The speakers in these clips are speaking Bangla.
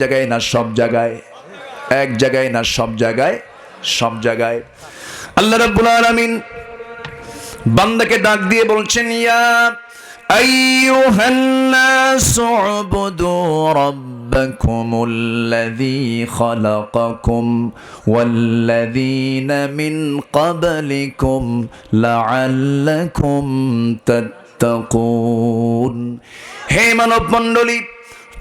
জায়গায় না সব জায়গায়? এক জায়গায় না সব জায়গায়? সব জায়গায়। আল্লাহ রাব্বুল আলামিন বান্দাকে ডাক দিয়ে বলছেন, ইয়া আইয়ুহান নাসু উবুদু রাব্বাকুমুল্লাযী খালাকাকুম ওয়াল্লাযীনা মিন ক্বাবলিকুম লাআল্লাকুম তাত্তাকুন। হে মানব মণ্ডলী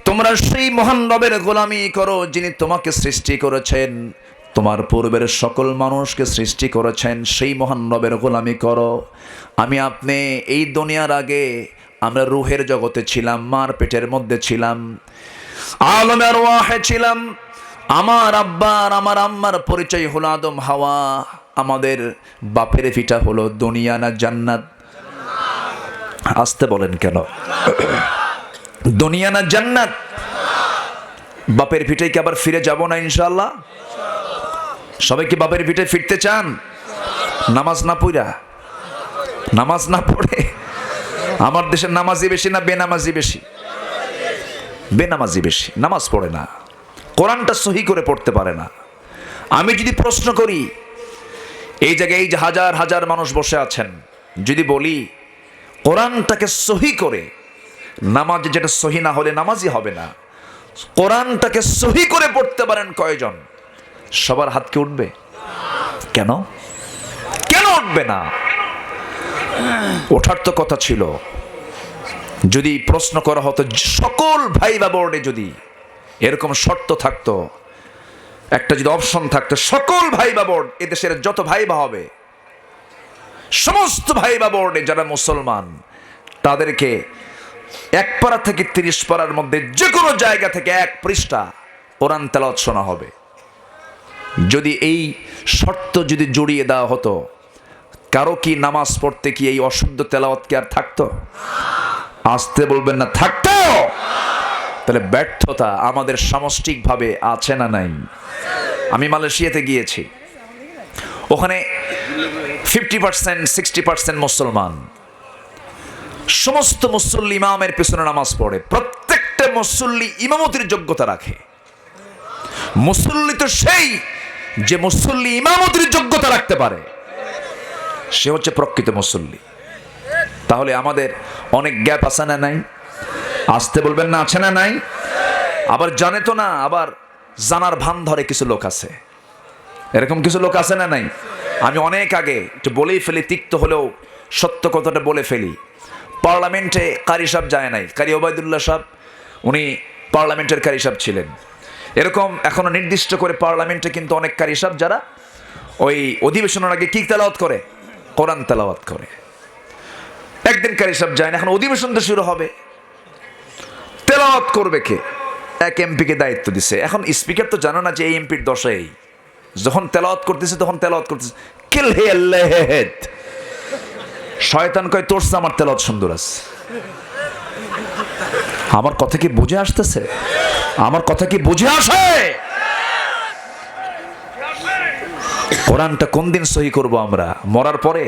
তোমরা সেই মহান রবের গোলামি করো যিনি তোমাকে সৃষ্টি করেছেন। তোমার পূর্বের সকল মানুষকে সৃষ্টি করেছেন, সেই মহান রবের গোলামি করো। আমি আপনি এই দুনিয়ার আগে আমরা রুহের জগতে ছিলাম, মার পেটের মধ্যে ছিলাম আলমের ওয়াহে ছিলাম। আমার আব্বার আমার আম্মার পরিচয় হলো আদম হাওয়া, আমাদের বাপের ফিটা হলো দুনিয়া না জান্নাত। আসতে বলেন কেন? দুনিয়া না জান্নাত? বাপের ভিটে কি আবার ফিরে যাব না ইনশাল্লাহ সবাই কি বাপের ভিটে ফিরতে চান? নামাজ না পড়া নামাজ না পড়ে? আমার দেশের নামাজি বেশি না বেনামাজি বেশি? বেনামাজি বেশি, নামাজ পড়ে না। কোরআনটা সহি করে পড়তে পারে না। আমি যদি প্রশ্ন করি, এই জায়গায় এই যে হাজার হাজার মানুষ বসে আছেন, যদি বলি, কোরআনটাকে সহি করে নামাজ যেটা সহি না হলে নামাজই হবে না। কোরআনটাকে সহি করে পড়তে পারেন কয়জন? সবার হাতকে উঠবে? কেন? কেন উঠবে না? ওঠার তো কথা ছিল। যদি প্রশ্ন করা হতো, সকল ভাই বা বোর্ডে যদি এরকম শর্ত থাকতো, একটা যদি অপশন থাকতো, সকল ভাই বা বোর্ড এদেশের যত ভাই বা হবে, সমস্ত ভাই বা বোর্ডে যারা মুসলমান, তাদেরকে এক পাড়া থেকে তিরিশ পাড়ার মধ্যে যে কোনো জায়গা থেকে এক পৃষ্ঠা কোরআন তেলাওয়াত শোনা হবে। যদি এই শর্ত যদি জড়িয়ে দেওয়া হতো, কারও কি নামাজ পড়তে কি এই অশুদ্ধ তেলাওয়াত কি আর থাকতো? আসতে বলবেন না, থাকতো! তাহলে ব্যর্থতা আমাদের সামষ্টিকভাবে আছে না নাই? আমি মালয়েশিয়াতে গিয়েছি। ওখানে ফিফটি পার্সেন্ট সিক্সটি পার্সেন্ট মুসলমান। সমস্ত মুসল্লি ইমামের পেছনে নামাজ পড়ে, প্রত্যেকটা মুসল্লি ইমামতির যোগ্যতা রাখে। মুসল্লি তো সেই যে মুসল্লি ইমামতির যোগ্যতা রাখতে পারে। সে হচ্ছে প্রকৃত মুসল্লি। তাহলে আমাদের অনেক গ্যাপ আছে না নাই? আসতে বলবেন না, আছে না নাই? আবার জানে তো না, আবার জানার ভান ধরে কিছু লোক আছে। এরকম কিছু লোক আছে না নাই? আমি অনেক আগে বলেই ফেলি, তিক্ত হলেও সত্য কথাটা বলে ফেলি। পার্লামেন্টে কারি সাহেব যায় নাই। কারি ওবায়দুল্লাহ সাহেব, উনি পার্লামেন্টের কারি সাহেব ছিলেন। এরকম এখনও নির্দিষ্ট করে পার্লামেন্টে কিন্তু অনেক কারি সাহেব যারা ওই অধিবেশনের আগে কি তেলাওয়াত করে? কোরআন তেলাওয়াত করে। একদিন কারি সাহেব যায় না, এখন অধিবেশন তো শুরু হবে। তেলাওয়াত করবে কে? এক এমপিকে দায়িত্ব দিছে। এখন স্পিকার তো জানো না যে এই এমপির দশাই যখন তেলাওয়াত করতেছে, তখন তেলাওয়াত করতেছে। কিল হে আল্লাহ শয়তান কয়, তোর আমার তেলত সুন্দর আছে। আমার কথা কি বুঝে আসতেছে? আমার কথা কি বুঝে আসে? কোরআনটা কোন দিন সহি করব আমরা? মরার পরে?